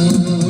আজি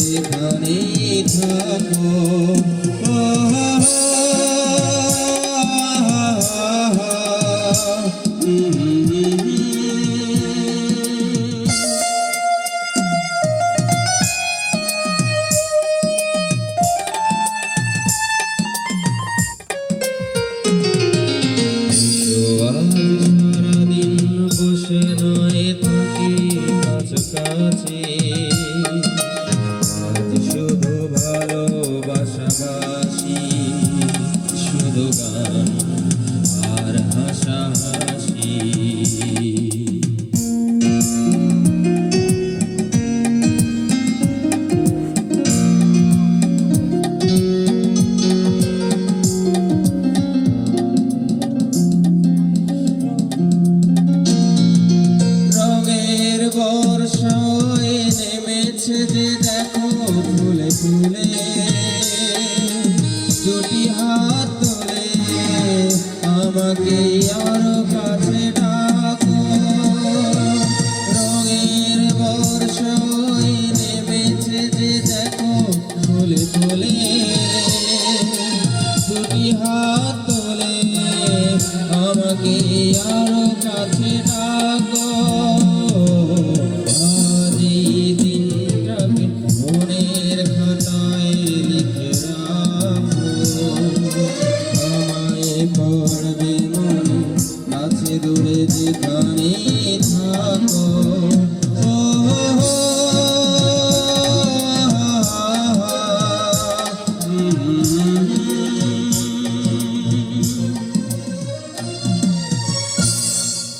যেখানেই থাকো সারাদিন বসে নয় থাকি কাছাকাছি রয়েছে যে দেখো ফুলে ফুলে। দুটি হাত তোলে আমাকে আরও কাছে ডাকো। রঙের বর্ষই নেমেছে যে দেখো ফুলে ফুলে। দুটি হাত তোলে আমাকে আরও কাছে ডাক।